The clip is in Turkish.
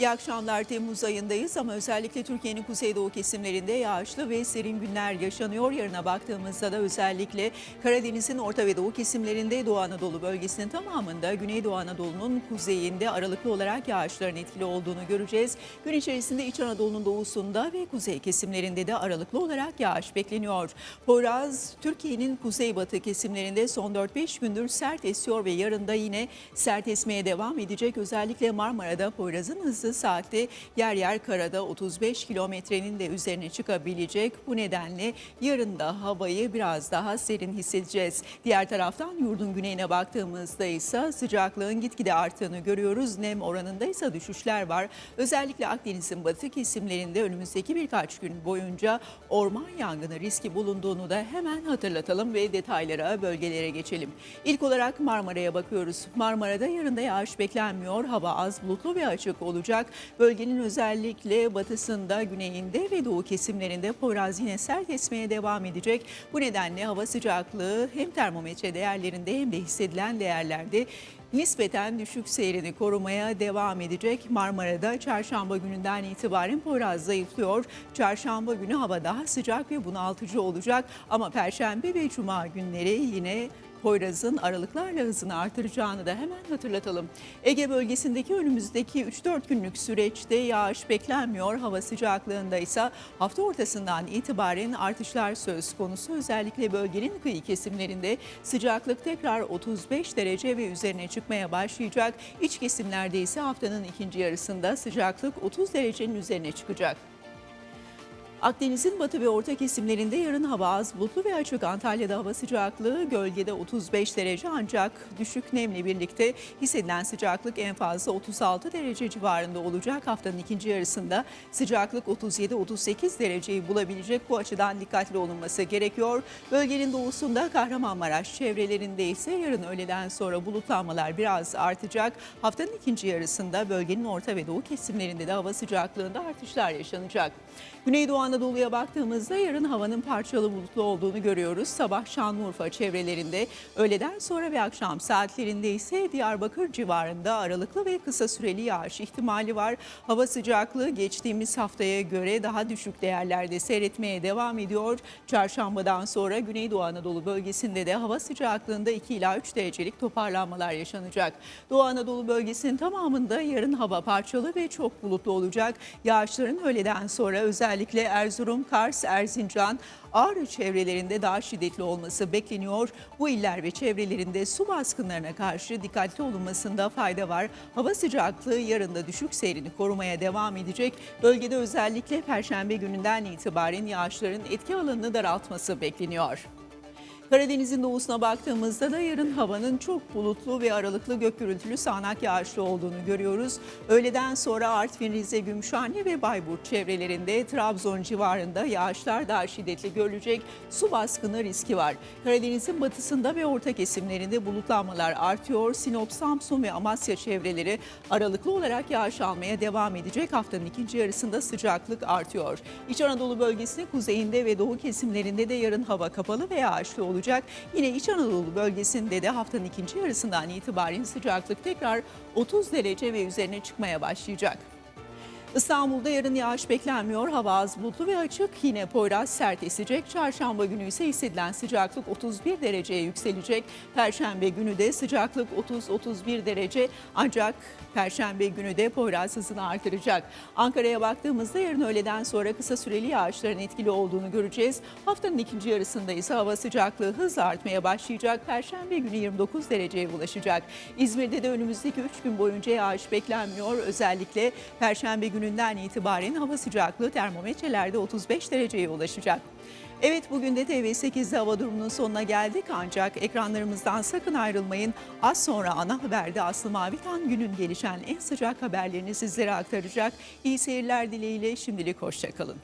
İyi akşamlar. Temmuz ayındayız ama özellikle Türkiye'nin kuzeydoğu kesimlerinde yağışlı ve serin günler yaşanıyor. Yarına baktığımızda da özellikle Karadeniz'in orta ve doğu kesimlerinde Doğu Anadolu bölgesinin tamamında Güneydoğu Anadolu'nun kuzeyinde aralıklı olarak yağışların etkili olduğunu göreceğiz. Gün içerisinde İç Anadolu'nun doğusunda ve kuzey kesimlerinde de aralıklı olarak yağış bekleniyor. Poyraz, Türkiye'nin kuzeybatı kesimlerinde son 4-5 gündür sert esiyor ve yarın da yine sert esmeye devam edecek. Özellikle Marmara'da Poyraz'ın hızı saatte yer yer karada 35 kilometrenin de üzerine çıkabilecek. Bu nedenle yarın da havayı biraz daha serin hissedeceğiz. Diğer taraftan yurdun güneyine baktığımızda ise sıcaklığın gitgide arttığını görüyoruz. Nem oranında ise düşüşler var. Özellikle Akdeniz'in batı kesimlerinde önümüzdeki birkaç gün boyunca orman yangını riski bulunduğunu da hemen hatırlatalım ve detaylara, bölgelere geçelim. İlk olarak Marmara'ya bakıyoruz. Marmara'da yarın da yağış beklenmiyor. Hava az bulutlu ve açık olacak. Bölgenin özellikle batısında, güneyinde ve doğu kesimlerinde Poyraz yine sert esmeye devam edecek. Bu nedenle hava sıcaklığı hem termometre değerlerinde hem de hissedilen değerlerde nispeten düşük seyrini korumaya devam edecek. Marmara'da çarşamba gününden itibaren Poyraz zayıflıyor. Çarşamba günü hava daha sıcak ve bunaltıcı olacak ama perşembe ve cuma günleri yine Poyraz'ın aralıklarla hızını artıracağını da hemen hatırlatalım. Ege bölgesindeki önümüzdeki 3-4 günlük süreçte yağış beklenmiyor. Hava sıcaklığında ise hafta ortasından itibaren artışlar söz konusu. Özellikle bölgenin kıyı kesimlerinde sıcaklık tekrar 35 derece ve üzerine çıkmaya başlayacak. İç kesimlerde ise haftanın ikinci yarısında sıcaklık 30 derecenin üzerine çıkacak. Akdeniz'in batı ve orta kesimlerinde yarın hava az bulutlu ve açık. Antalya'da hava sıcaklığı gölgede 35 derece ancak düşük nemle birlikte hissedilen sıcaklık en fazla 36 derece civarında olacak. Haftanın ikinci yarısında sıcaklık 37-38 dereceyi bulabilecek. Bu açıdan dikkatli olunması gerekiyor. Bölgenin doğusunda Kahramanmaraş çevrelerinde ise yarın öğleden sonra bulutlanmalar biraz artacak. Haftanın ikinci yarısında bölgenin orta ve doğu kesimlerinde de hava sıcaklığında artışlar yaşanacak. Güneydoğu Anadolu'ya baktığımızda yarın havanın parçalı bulutlu olduğunu görüyoruz. Sabah Şanlıurfa çevrelerinde, öğleden sonra ve akşam saatlerinde ise Diyarbakır civarında aralıklı ve kısa süreli yağış ihtimali var. Hava sıcaklığı geçtiğimiz haftaya göre daha düşük değerlerde seyretmeye devam ediyor. Çarşambadan sonra Güneydoğu Anadolu bölgesinde de hava sıcaklığında 2 ila 3 derecelik toparlanmalar yaşanacak. Doğu Anadolu bölgesinin tamamında yarın hava parçalı ve çok bulutlu olacak. Yağışların öğleden sonra özellikle Erzurum, Kars, Erzincan, Ağrı çevrelerinde daha şiddetli olması bekleniyor. Bu iller ve çevrelerinde su baskınlarına karşı dikkatli olunmasında fayda var. Hava sıcaklığı yarın da düşük seyrini korumaya devam edecek. Bölgede özellikle Perşembe gününden itibaren yağışların etki alanını daraltması bekleniyor. Karadeniz'in doğusuna baktığımızda da yarın havanın çok bulutlu ve aralıklı gök gürültülü sağanak yağışlı olduğunu görüyoruz. Öğleden sonra Artvin, Rize, Gümüşhane ve Bayburt çevrelerinde Trabzon civarında yağışlar daha şiddetli görülecek. Su baskını riski var. Karadeniz'in batısında ve orta kesimlerinde bulutlanmalar artıyor. Sinop, Samsun ve Amasya çevreleri aralıklı olarak yağış almaya devam edecek. Haftanın ikinci yarısında sıcaklık artıyor. İç Anadolu bölgesinin kuzeyinde ve doğu kesimlerinde de yarın hava kapalı ve yağışlı olacak olacak. Yine İç Anadolu bölgesinde de haftanın ikinci yarısından itibaren sıcaklık tekrar 30 derece ve üzerine çıkmaya başlayacak. İstanbul'da yarın yağış beklenmiyor. Hava az bulutlu ve açık. Yine Poyraz sert esecek. Çarşamba günü ise hissedilen sıcaklık 31 dereceye yükselecek. Perşembe günü de sıcaklık 30-31 derece. Ancak Perşembe günü de Poyraz hızını artıracak. Ankara'ya baktığımızda yarın öğleden sonra kısa süreli yağışların etkili olduğunu göreceğiz. Haftanın ikinci yarısında ise hava sıcaklığı hızla artmaya başlayacak. Perşembe günü 29 dereceye ulaşacak. İzmir'de de önümüzdeki 3 gün boyunca yağış beklenmiyor. Özellikle Perşembe gününden itibaren hava sıcaklığı termometrelerde 35 dereceye ulaşacak. Evet bugün de TV8'de hava durumunun sonuna geldik ancak ekranlarımızdan sakın ayrılmayın. Az sonra ana haberde Aslı Mavitan günün gelişen en sıcak haberlerini sizlere aktaracak. İyi seyirler dileğiyle şimdilik hoşçakalın.